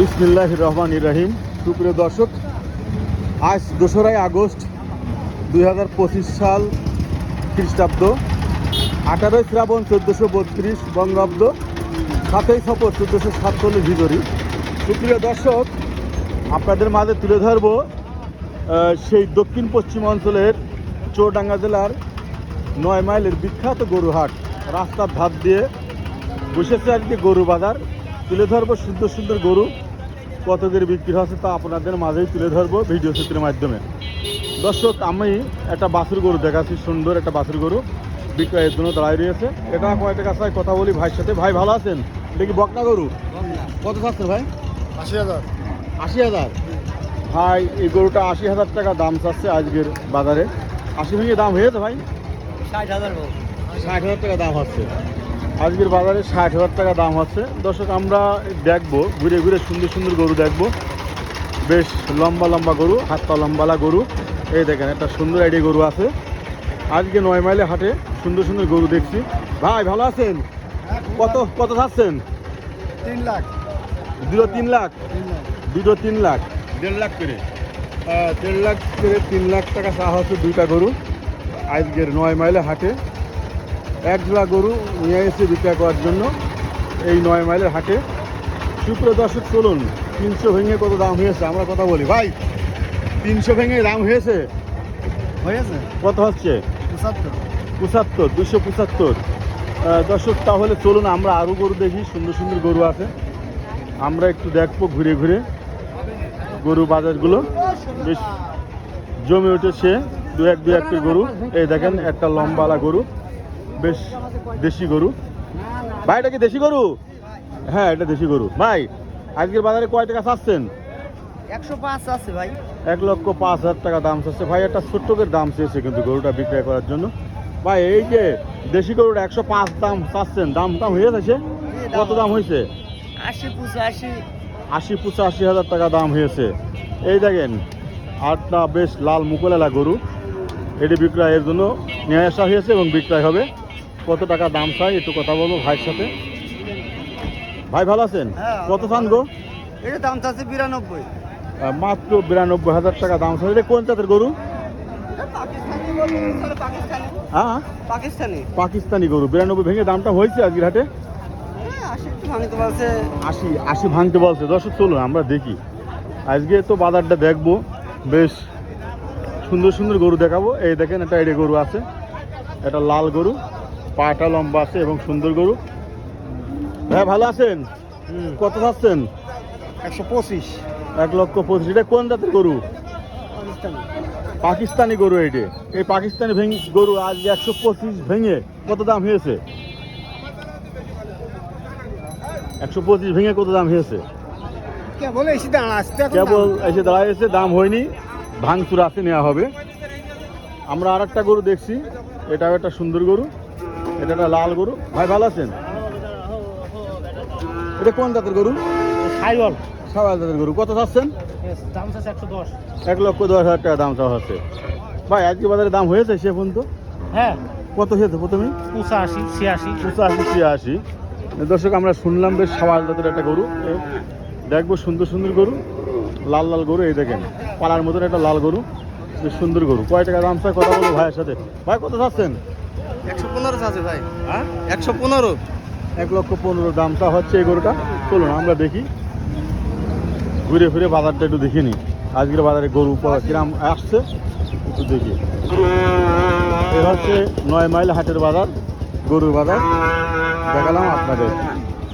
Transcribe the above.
বিসমিল্লাহ রহমান রহিম। সুপ্রিয় দর্শক, আজ দোসরাই আগস্ট দু হাজার পঁচিশ সাল খ্রিস্টাব্দ। আঠারোই শ্রাবণ চোদ্দোশো বত্রিশ বঙ্গাব্দ, সাতই সফর চোদ্দোশো সাতচল্লিশ ভিতরি সুপ্রিয় দর্শক, আপনাদের মাঝে তুলে ধরব সেই দক্ষিণ পশ্চিম অঞ্চলের চৌডাঙ্গা জেলার নয় মাইলের বিখ্যাত গরুহাট। রাস্তার ধার দিয়ে বসেছে আর কি গরু বাজার তুলে ধরবো সুন্দর সুন্দর গরু। কত করে বিক্রি হচ্ছে তা আপনাদের মাঝেই তুলে ধরবো ভিডিও চিত্রের মাধ্যমে। দর্শক আমি একটা বাছুর গরু দেখাচ্ছি সুন্দর একটা বাছুর গরু বিক্রয়ের জন্য দাঁড়ায় রয়েছে। এটা কয় টাকা চাই কথা বলি ভাইয়ের সাথে। ভাই ভালো আছেন? এটা কি বকনা গরু? কত চাচ্ছেন ভাই? আশি হাজার। আশি হাজার? ভাই এই গরুটা আশি হাজার টাকা দাম চাচ্ছে আজকের বাজারে। আশি ভেঙে দাম হয়েছে ভাই? ষাট হাজার ষাট হাজার টাকা দাম হচ্ছে। আজকের বাজারে ষাট হাজার টাকা দাম আছে। দর্শক আমরা দেখব ঘুরে ঘুরে সুন্দর সুন্দর গরু দেখব। বেশ লম্বা লম্বা গরু হাত পা লম্বালা গরু। এই দেখেন একটা সুন্দর আইডিয়া গরু আছে। আজকে নয় মাইলে হাটে সুন্দর সুন্দর গরু দেখছি। ভাই ভালো আছেন? কত কত থাকছেন তিন লাখ। দুটো তিন লাখ? দুটো তিন লাখ? দেড় লাখ করে। দেড় লাখ করে তিন লাখ টাকা চা হচ্ছে দুইটা গরু। আজকের নয় মাইলে হাটে এক জোড়া গরু নিয়ে এসে বিক্রয় করার জন্য এই নয় মাইলের হাটে। শুক্র দর্শক চলুন তিনশো ভেঙে কত দাম হয়েছে? আমরা কথা বলি। ভাই তিনশো ভেঙে দাম হয়েছে? হয়েছে। কত হচ্ছে? পঁচাত্তর। পঁচাত্তর দুশো পঁচাত্তর। দর্শক তাহলে চলুন আমরা আরও গরু দেখি। সুন্দর সুন্দর গরু আছে। আমরা একটু দেখব ঘুরে ঘুরে গরু বাজারগুলো। বেশ জমে উঠেছে। দু এক দু এক গরু। এই দেখেন একটা লম্বালা গরু। বেশ দেশি গরু। ভাই এটা কি দেশি গরু? হ্যাঁ এটা দেশি গরু। ভাই আজকের বাজারে কয় টাকা চাচ্ছেন? একশো পাঁচ আছে ভাই। এক লক্ষ পাঁচ হাজার টাকা দাম চাচ্ছে। ভাই একটা ছোট্টকের দাম চেয়েছে কিন্তু গরুটা বিক্রয় করার জন্য। ভাই এই যে দেশি গরুটা একশো পাঁচ দাম চাচ্ছেন। দাম দাম হয়ে গেছে? কত দাম হয়েছে? আশি পঁচাশি। আশি পঁচাশি হাজার টাকা দাম হয়েছে। এই দেখেন আটটা বেশ লাল মুকুলেলা গরু। এটি বিক্রয়ের জন্য নিয়ে আসা হয়েছে এবং বিক্রয় হবে। কত টাকা দাম চাই? একটু কথা বলব ভাইয়ের সাথে। ভাই ভালো আছেন? হ্যাঁ, কত চান গো? এটা দাম চাচ্ছে বিরানব্বই। মাত্র বিরানব্বই হাজার টাকা দাম চাই এটা কোন জাতের গরু? হ্যাঁ? পাকিস্তানি। পাকিস্তানি গরু। বিরানব্বই ভেঙে দামটা হয়েছে আজকের হাটে? হ্যাঁ, আশি ভাঙতে পারছে আশি আশি ভাঙতে বলছে। দর্শক চলুন আমরা দেখি। আজকে তো বাজারটা দেখব। বেশ সুন্দর সুন্দর গরু দেখাবো। এই দেখেন একটা এডে গরু আছে। এটা লাল গরু। পাটা লম্বা আছে এবং সুন্দর গরু। হ্যাঁ ভালো আছেন? কত থাকছেন একশো পঁচিশ। এক লক্ষ পঁচিশ। এটা কোন জাতের গরু? পাকিস্তানি। গরু এইটে। এই পাকিস্তানি ভেঙে গরু আজ একশো পঁচিশ ভেঙে কত দাম হয়েছে? একশো পঁচিশ ভেঙে কত দাম হয়েছে? কেবল এসে দাঁড়া কেবল এসে দাঁড়াইছে দাম হয়নি। ভাঙচুর আছে নেওয়া হবে। আমরা আর একটা গরু দেখছি। এটাও একটা সুন্দর গরু। এটা একটা লাল গরু। ভাই ভালো আছেন? এটা কোন জাতের গরু? সাইবল সাবাল জাতের গরু। কত চাচ্ছেন? দাম চাচ্ছে একশো দশ। এক লক্ষ দশ হাজার টাকা দাম চাওয়া হচ্ছে। ভাই আজকে বাজারে দাম হয়েছে সে পর্যন্ত? হ্যাঁ। কত হয়েছে প্রথমে? পঁচাশি ছিয়াশি। পঁচাশি ছিয়াশি। দর্শক আমরা শুনলাম বেশ সাবাল জাতের একটা গরু। দেখব সুন্দর সুন্দর গরু। লাল লাল গরু এই দেখেন পালার মতন একটা লাল গরু। বেশ সুন্দর গরু। কয় টাকা দাম চায়? কথা বলব ভাইয়ের সাথে। ভাই কত চাচ্ছেন? একশো পনেরো আছে ভাই। হ্যাঁ? একশো পনেরো। এক লক্ষ পনেরো দামটা হচ্ছে এই গরুটা। চলুন আমরা দেখি। ঘুরে ফিরে বাজারটা একটু দেখে নিই। আজকের বাজারে গরু কিরাম আসছে একটু দেখি। এ হচ্ছে নয় মাইল হাটের বাজার গরুর বাজার। দেখালাম আপনাদের।